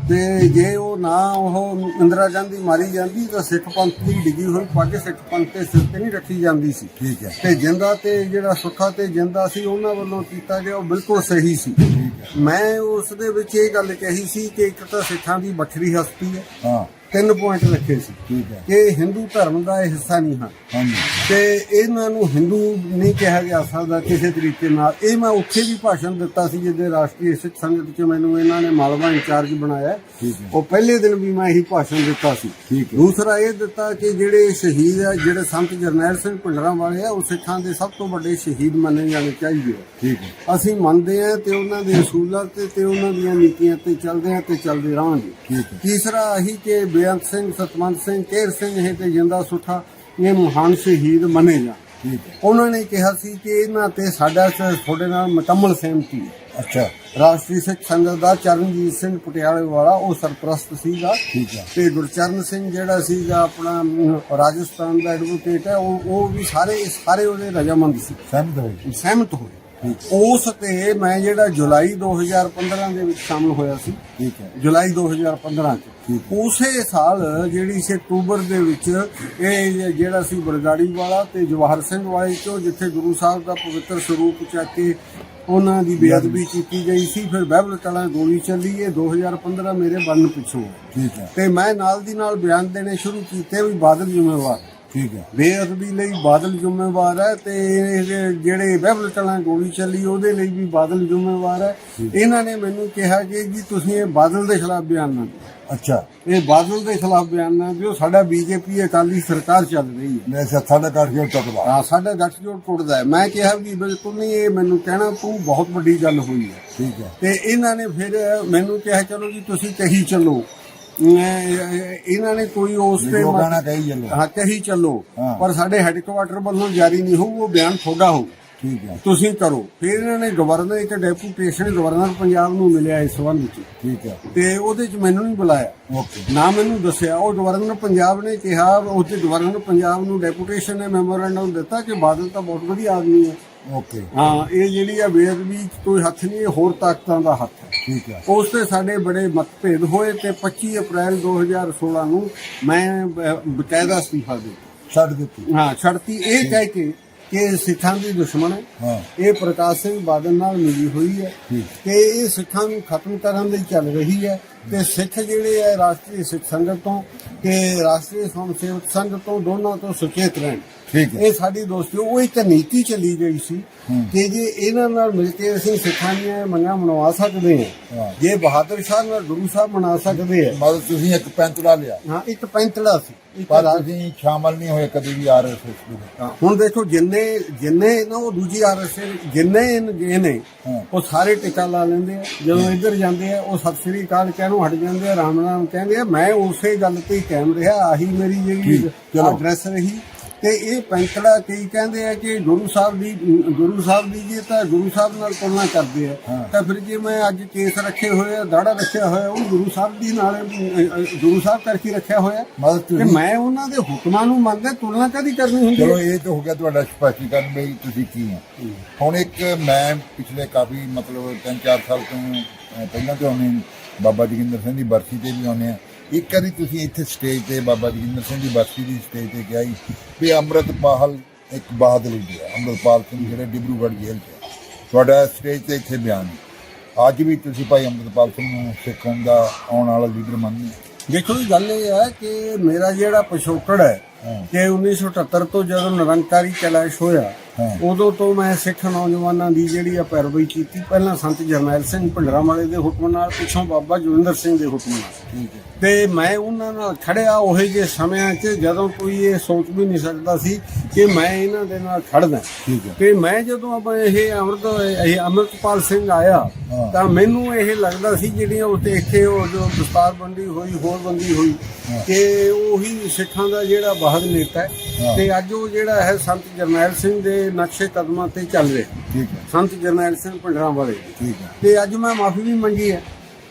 ਤੇ ਜੇ ਉਹ ਨਾ ਉਹ ਇੰਦਰਾ ਗਾਂਧੀ ਮਾਰੀ ਜਾਂਦੀ ਤਾਂ ਸਿੱਖ ਪੰਥ ਦੀ ਡਿੱਗੀ ਹੋਈ ਪੱਗ ਸਿੱਖ ਪੰਥ ਦੇ ਸਿਰ ਤੇ ਨਹੀਂ ਰੱਖੀ ਜਾਂਦੀ ਸੀ। ਠੀਕ ਹੈ। ਤੇ ਜਿੰਦਾ ਤੇ ਜਿਹੜਾ ਸੁੱਖਾ ਤੇ ਜਿੰਦਾ ਸੀ ਉਹਨਾਂ ਵੱਲੋਂ ਕੀਤਾ ਗਿਆ ਉਹ ਬਿਲਕੁਲ ਸਹੀ ਸੀ। ਮੈਂ ਉਸ ਦੇ ਵਿੱਚ ਇਹ ਗੱਲ ਕਹੀ ਸੀ ਕਿ ਇੱਕ ਤਾਂ ਸਿੱਖਾਂ ਦੀ ਵੱਖਰੀ ਹਸਤੀ ਹੈ। ਹਾਂ। ਤਿੰਨ ਪੁਆਇੰਟ ਰੱਖੇ ਸੀ। ਠੀਕ ਹੈ। ਕਿ ਹਿੰਦੂ ਧਰਮ ਦਾ ਇਹ ਹਿੱਸਾ ਨਹੀਂ ਹਨ ਹਾਂਜੀ। ਤੇ ਇਹਨਾਂ ਨੂੰ ਹਿੰਦੂ ਨਹੀਂ ਕਿਹਾ ਜਾ ਸਕਦਾ ਕਿਸੇ ਤਰੀਕੇ ਨਾਲ। ਇਹ ਮੈਂ ਉੱਥੇ ਵੀ ਭਾਸ਼ਣ ਦਿੱਤਾ ਸੀ ਜਿਹਦੇ ਰਾਸ਼ਟਰੀ ਸਿੱਖ ਸੰਗਤ ਚ ਮੈਨੂੰ ਇਹਨਾਂ ਨੇ ਮਾਲਵਾ ਇੰਚਾਰਜ ਬਣਾਇਆ। ਠੀਕ ਹੈ। ਉਹ ਪਹਿਲੇ ਦਿਨ ਵੀ ਮੈਂ ਇਹੀ ਭਾਸ਼ਣ ਦਿੱਤਾ ਸੀ। ਠੀਕ ਹੈ। ਦੂਸਰਾ ਇਹ ਦਿੱਤਾ ਕਿ ਜਿਹੜੇ ਸ਼ਹੀਦ ਆ ਜਿਹੜੇ ਸੰਤ ਜਰਨੈਲ ਸਿੰਘ ਭਿੰਡਰਾਂ ਵਾਲੇ ਆ ਉਹ ਸਿੱਖਾਂ ਦੇ ਸਭ ਤੋਂ ਵੱਡੇ ਸ਼ਹੀਦ ਮੰਨੇ ਜਾਣੇ ਚਾਹੀਦੇ ਆ। ਠੀਕ ਹੈ। ਅਸੀਂ ਮੰਨਦੇ ਆ ਤੇ ਉਹਨਾਂ ਦੇ ਅਸੂਲਾਂ ਤੇ ਤੇ ਉਹਨਾਂ ਦੀਆਂ ਨੀਤੀਆਂ ਤੇ ਚੱਲਦੇ ਆ ਤੇ ਚੱਲਦੇ ਰਹਾਂਗੇ। ਠੀਕ ਹੈ। ਤੀਸਰਾ ਆਹੀ ਕਿ ਬੇਅੰਤ ਸਿੰਘ ਸਤਵੰਤ ਸਿੰਘ ਕੇਰ ਸਿੰਘ ਇਹ ਤੇ ਜਿੰਦਾ ਸੁੱਠਾ ਇਹ ਮਹਾਨ ਸ਼ਹੀਦ ਮੰਨੇ ਜਾ। ਉਹਨਾਂ ਨੇ ਕਿਹਾ ਸੀ ਕਿ ਇਹਨਾਂ ਤੇ ਸਾਡਾ ਤੁਹਾਡੇ ਨਾਲ ਮੁਕੰਮਲ ਸਹਿਮਤੀ ਹੈ। ਅੱਛਾ। ਰਾਸ਼ਟਰੀ ਸਿੱਖ ਸੰਗਤ ਦਾ ਚਰਨਜੀਤ ਸਿੰਘ ਪਟਿਆਲੇ ਵਾਲਾ ਉਹ ਸਰਪ੍ਰਸਤ ਸੀਗਾ। ਠੀਕ ਹੈ। ਤੇ ਗੁਰਚਰਨ ਸਿੰਘ ਜਿਹੜਾ ਸੀਗਾ ਆਪਣਾ ਰਾਜਸਥਾਨ ਦਾ ਐਡਵੋਕੇਟ ਹੈ ਉਹ ਉਹ ਵੀ ਸਾਰੇ ਸਾਰੇ ਉਹਦੇ ਰਜਾਮੰਦ ਸੀ। ਸਹਿਮਤ ਹੋਏ। ਸਹਿਮਤ ਹੋਏ। ਉਸ ਤੇ ਮੈਂ ਜਿਹੜਾ ਜੁਲਾਈ 2015 ਦੇ ਵਿੱਚ ਸ਼ਾਮਲ ਹੋਇਆ ਸੀ ਠੀਕ ਹੈ। ਜੁਲਾਈ 2015 ਚ ਉਸੇ ਸਾਲ ਜਿਹੜੀ ਸੀ ਅਕਤੂਬਰ ਦੇ ਵਿੱਚ ਇਹ ਜਿਹੜਾ ਸੀ ਬਰਗਾੜੀ ਵਾਲਾ ਤੇ ਜਵਾਹਰ ਸਿੰਘ ਵਾਲੇ ਚੋਂ ਜਿੱਥੇ ਗੁਰੂ ਸਾਹਿਬ ਦਾ ਪਵਿੱਤਰ ਸਰੂਪ ਚੱਕ ਕੇ ਉਹਨਾਂ ਦੀ ਬੇਅਦਬੀ ਕੀਤੀ ਗਈ ਸੀ ਫਿਰ ਬਹਿਬਲ ਕਲਾਂ ਗੋਲੀ ਚੱਲੀ ਇਹ 2015 ਮੇਰੇ ਬੰਨ ਪਿੱਛੋਂ ਠੀਕ ਹੈ। ਤੇ ਮੈਂ ਨਾਲ ਦੀ ਨਾਲ ਬਿਆਨ ਦੇਣੇ ਸ਼ੁਰੂ ਕੀਤੇ ਵੀ ਬਾਦਲ ਜ਼ਿੰਮੇਵਾਰ। ਠੀਕ ਹੈ। ਬੇਅਦਬੀ ਲਈ ਬਾਦਲ ਜ਼ਿੰਮੇਵਾਰ ਹੈ ਤੇ ਇਹ ਜਿਹੜੇ ਬਹਿਬਲ ਕਲਾਂ ਗੋਲੀ ਚੱਲੀ ਉਹਦੇ ਲਈ ਵੀ ਬਾਦਲ ਜ਼ਿੰਮੇਵਾਰ ਹੈ। ਇਹਨਾਂ ਨੇ ਮੈਨੂੰ ਕਿਹਾ ਕਿ ਜੀ ਤੁਸੀਂ ਇਹ ਬਾਦਲ ਦੇ ਖਿਲਾਫ ਬਿਆਨ ਨਾ ਦਿਓ। ਅੱਛਾ। ਇਹ ਬਾਦਲ ਦੇ ਖਿਲਾਫ ਬਿਆਨ ਨਾ ਦਿਓ। ਸਾਡਾ ਬੀਜੇਪੀ ਅਕਾਲੀ ਸਰਕਾਰ ਚੱਲ ਰਹੀ ਹੈ। ਮੈਂ ਕਰ ਕੇ ਟੁੱਟਦਾ। ਆ ਸਾਡਾ ਗੱਠਜੋੜ ਟੁੱਟਦਾ ਹੈ। ਮੈਂ ਕਿਹਾ ਵੀ ਬਿਲਕੁਲ ਨਹੀਂ ਇਹ ਮੈਨੂੰ ਕਹਿਣਾ ਤੂੰ ਬਹੁਤ ਵੱਡੀ ਗੱਲ ਹੋਈ ਹੈ। ਠੀਕ ਹੈ। ਤੇ ਇਹਨਾਂ ਨੇ ਫਿਰ ਮੈਨੂੰ ਕਿਹਾ ਚਲੋ ਜੀ ਤੁਸੀਂ ਕਹੀ ਚੱਲੋ। ਇਹਨਾਂ ਨੇ ਕੋਈ ਉਸ ਤੇ ਉਹ ਗਾਣਾ ਕਹੀ ਚੱਲੋ। ਹਾਂ ਕਹੀ ਚੱਲੋ। ਪਰ ਸਾਡੇ ਹੈੱਡਕੁਆਟਰ ਵੱਲੋਂ ਜਾਰੀ ਨਹੀਂ ਹੋਊ ਉਹ ਬਿਆਨ ਤੁਹਾਡਾ ਹੋਊ। ਠੀਕ ਹੈ। ਤੁਸੀਂ ਕਰੋ। ਫਿਰ ਇਹਨਾਂ ਨੇ ਗਵਰਨਰ ਇੱਕ ਡੈਪੂਟੇਸ਼ਨ ਗਵਰਨਰ ਪੰਜਾਬ ਨੂੰ ਮਿਲਿਆ ਇਸ ਸੰਬੰਧ ਵਿੱਚ। ਠੀਕ ਹੈ। ਤੇ ਉਹਦੇ ਚ ਮੈਨੂੰ ਨਹੀਂ ਬੁਲਾਇਆ। ਓਕੇ। ਨਾ ਮੈਨੂੰ ਦੱਸਿਆ। ਉਹ ਗਵਰਨਰ ਪੰਜਾਬ ਨੇ ਕਿਹਾ ਉਹਦੇ ਗਵਰਨਰ ਪੰਜਾਬ ਨੂੰ ਡੈਪੂਟੇਸ਼ਨ ਨੇ ਮੈਮੋਰੈਂਡਮ ਦਿੱਤਾ ਕਿ ਬਾਦਲ ਤਾਂ ਬਹੁਤ ਵਧੀਆ ਆਦਮੀ ਹੈ। ਓਕੇ ਹਾਂ ਇਹ ਜਿਹੜੀ ਆ ਬੇਅਦਬੀ 'ਚ ਕੋਈ ਹੱਥ ਨਹੀਂ ਇਹ ਹੋਰ ਤਾਕਤਾਂ ਦਾ ਹੱਥ ਹੈ। ਠੀਕ ਹੈ। ਉਸ ਤੇ ਸਾਡੇ ਬੜੇ ਮਤਭੇਦ ਹੋਏ ਤੇ 25 ਅਪ੍ਰੈਲ 2016 ਨੂੰ ਮੈਂ ਬਕਾਇਦਾ ਅਸਤੀਫਾ ਦੇ ਛੱਡ ਦਿੱਤੀ। ਹਾਂ ਛੜਤੀ ਇਹ ਕਹਿ ਕੇ ਕਿ ਸਿੱਖਾਂ ਦੀ ਦੁਸ਼ਮਣ ਹੈ। ਇਹ ਪ੍ਰਕਾਸ਼ ਸਿੰਘ ਬਾਦਲ ਨਾਲ ਮਿਲੀ ਹੋਈ ਹੈ। ਤੇ ਇਹ ਸਿੱਖਾਂ ਨੂੰ ਖਤਮ ਕਰਨ ਲਈ ਚੱਲ ਰਹੀ ਹੈ। ਤੇ ਸਿੱਖ ਜਿਹੜੇ ਹੈ ਰਾਸ਼ਟਰੀ ਸਿੱਖ ਸੰਗਤ ਤੋਂ ਤੇ ਰਾਸ਼ਟਰੀ ਸਵਮ ਸੇਵਕ ਸੰਘ ਤੋਂ ਦੋਨਾਂ ਤੋਂ ਸੁਚੇਤ ਰਹਿਣ। ਠੀਕ ਹੈ। ਇਹ ਸਾਡੀ ਦੋਸਤੀ ਉਹ ਇੱਕ ਨੀਤੀ ਚੱਲੀ ਗਈ ਸੀ ਕਿ ਜੇ ਇਹਨਾਂ ਨਾਲ ਮਿਲ ਕੇ ਅਸੀਂ ਸਿੱਖਾਂ ਦੀਆਂ ਮੰਗਾਂ ਮਨਵਾ ਸਕਦੇ ਹਾਂ। ਜੇ ਬਹਾਦਰ ਸ਼ਾਹ ਨਾਲ ਗੁਰੂ ਸਾਹਿਬ ਮਨਾ ਸਕਦੇ ਆ। ਮਤਲਬ ਤੁਸੀਂ ਇੱਕ ਪੈਂਤੜਾ ਲਿਆ। ਹਾਂ ਇੱਕ ਪੈਂਤੜਾ ਸੀ ਪਰ ਤੁਸੀਂ ਸ਼ਾਮਲ ਨਹੀਂ ਹੋਏ ਕਦੀ ਵੀ ਆਰਐਸਐਸ ਦੇ ਹੁਣ ਦੇਖੋ ਜਿੰਨੇ ਜਿੰਨੇ ਨਾ ਉਹ ਦੂਜੀ ਆਰਐਸ ਜਿੰਨੇ ਇਹ ਨੇ। ਉਹ ਸਾਰੇ ਟਿਕਾ ਲਾ ਲੈਂਦੇ ਆ। ਜਦੋਂ ਇੱਧਰ ਜਾਂਦੇ ਆ ਉਹ ਸਤਿ ਸ੍ਰੀ ਅਕਾਲ ਕਹਿਣੋਂ ਹਟ ਜਾਂਦੇ ਆ ਰਾਮ ਨਾਮ ਕਹਿੰਦੇ ਆ। ਮੈਂ ਉਸੇ ਗੱਲ ਤੇ ਹੀ ਕਾਇਮ ਰਿਹਾ ਆਹੀ ਮੇਰੀ ਜਿਹੜੀ। ਐਡਰੈਸ ਰਹੀ। ਤੇ ਇਹ ਪੈਂਤੜਾ ਕਈ ਕਹਿੰਦੇ ਆ ਕਿ ਗੁਰੂ ਸਾਹਿਬ ਦੀ ਗੁਰੂ ਸਾਹਿਬ ਦੀ ਜੇ ਤਾਂ ਗੁਰੂ ਸਾਹਿਬ ਨਾਲ ਤੁਲਨਾ ਕਰਦੇ ਆ। ਤਾਂ ਫਿਰ ਜੇ ਮੈਂ ਅੱਜ ਕੇਸ ਰੱਖੇ ਹੋਏ ਆ ਦਾੜਾ ਰੱਖਿਆ ਹੋਇਆ ਉਹ ਗੁਰੂ ਸਾਹਿਬ ਦੀ ਨਾਲ ਗੁਰੂ ਸਾਹਿਬ ਕਰਕੇ ਰੱਖਿਆ ਹੋਇਆ। ਤੇ ਮੈਂ ਉਹਨਾਂ ਦੇ ਹੁਕਮਾਂ ਨੂੰ ਮੰਨਦਾ ਤੁਲਨਾ ਕਦੀ ਕਰਨੀ ਹੁੰਦੀ ਚਲੋ ਇਹ ਤਾਂ ਹੋ ਗਿਆ ਤੁਹਾਡਾ ਸਪਸ਼ਟੀਕਰਨ ਵੀ ਤੁਸੀਂ ਕੀ ਆ। ਹੁਣ ਇੱਕ ਮੈਂ ਪਿਛਲੇ ਕਾਫੀ ਮਤਲਬ 3-4 ਸਾਲ ਤੋਂ ਪਹਿਲਾਂ ਤੋਂ ਆਉਂਦੇ ਬਾਬਾ ਜੋਗਿੰਦਰ ਸਿੰਘ ਦੀ ਬਰਸੀ ਤੇ ਵੀ ਆਉਂਦੇ ਆ ਇੱਕ ਵਾਰੀ ਤੁਸੀਂ ਇੱਥੇ ਸਟੇਜ ਤੇ ਬਾਬਾ ਜੋਗਿੰਦਰ ਸਿੰਘ ਦੀ ਬਰਸੀ ਦੀ ਸਟੇਜ ਤੇ ਕਿਹਾ ਸੀ ਵੀ ਅੰਮ੍ਰਿਤਪਾਲ ਇੱਕ ਬਹਾਦਰੀ ਹੈ ਅੰਮ੍ਰਿਤਪਾਲ ਸਿੰਘ ਜਿਹੜੇ ਡਿਬਰੂਗੜ੍ਹ ਜੇਲ੍ਹ 'ਚ। ਤੁਹਾਡਾ ਸਟੇਜ ਤੇ ਇੱਥੇ ਬਿਆਨ ਹੈ। ਅੱਜ ਵੀ ਤੁਸੀਂ ਭਾਈ ਅੰਮ੍ਰਿਤਪਾਲ ਸਿੰਘ ਨੂੰ ਸਿੱਖਣ ਦਾ ਆਉਣ ਵਾਲਾ ਲੀਡਰ ਮੰਨਦੇ ਹੋ ਦੇਖੋ ਜੀ ਗੱਲ ਇਹ ਹੈ ਕਿ ਮੇਰਾ ਜਿਹੜਾ ਪਿਛੋਕੜ ਹੈ ਹਾਂ। ਕਿ 1978 ਤੋਂ ਜਦੋਂ ਨਿਰੰਕਾਰੀ ਕੈਲਾਸ਼ ਹੋਇਆ ਹਾਂ। ਉਦੋਂ ਤੋਂ ਮੈਂ ਸਿੱਖ ਨੌਜਵਾਨਾਂ ਦੀ ਜਿਹੜੀ ਆ ਪੈਰਵੀ ਕੀਤੀ। ਪਹਿਲਾਂ ਸੰਤ ਜਰਨੈਲ ਸਿੰਘ ਭਿੰਡਰਾਂਵਾਲੇ ਦੇ ਹੁਕਮ ਨਾਲ ਪਿੱਛੋਂ ਬਾਬਾ ਜੋਗਿੰਦਰ ਸਿੰਘ ਦੇ ਹੁਕਮ ਨਾਲ। ਤੇ ਮੈਂ ਉਹਨਾਂ ਨਾਲ ਖੜਿਆ ਉਹੇ ਜੇ ਸਮਿਆਂ 'ਚ ਜਦੋਂ ਕੋਈ ਇਹ ਸੋਚ ਵੀ ਨਹੀਂ ਸਕਦਾ ਸੀ ਕਿ ਮੈਂ ਇਹਨਾਂ ਦੇ ਨਾਲ ਖੜਦਾ ਤੇ ਮੈਂ ਜਦੋਂ ਆਪਾਂ ਇਹ ਅਮਰਤ ਇਹ ਅਮਰਤਪਾਲ ਸਿੰਘ ਆਇਆ। ਤਾਂ ਮੈਨੂੰ ਇਹ ਲੱਗਦਾ ਸੀ ਜਿਹੜੀਆਂ ਉੱਤੇ ਇੱਥੇ ਉਹ ਜੋ ਦਸਤਾਰਬੰਦੀ ਹੋਈ ਹੋਰ ਬੰਦੀ ਹੋਈ। ਕਿ ਉਹੀ ਸਿੱਖਾਂ ਦਾ ਜਿਹੜਾ ਬਾਹਰ ਨੇਤਾ ਹਾਂ। ਤੇ ਅੱਜ ਉਹ ਜਿਹੜਾ ਹੈ ਸੰਤ ਜਰਨੈਲ ਸਿੰਘ ਦੇ ਨਕਸ਼ੇ ਕਦਮਾਂ ਤੇ ਚੱਲ ਰਿਹਾ। ਠੀਕ ਹੈ। ਸੰਤ ਜਰਨੈਲ ਸਿੰਘ ਭਿੰਡਰਾਂ ਵਾਲੇ। ਠੀਕ ਹੈ। ਤੇ ਅੱਜ ਮੈਂ ਮਾਫੀ ਵੀ ਮੰਗੀ ਹੈ।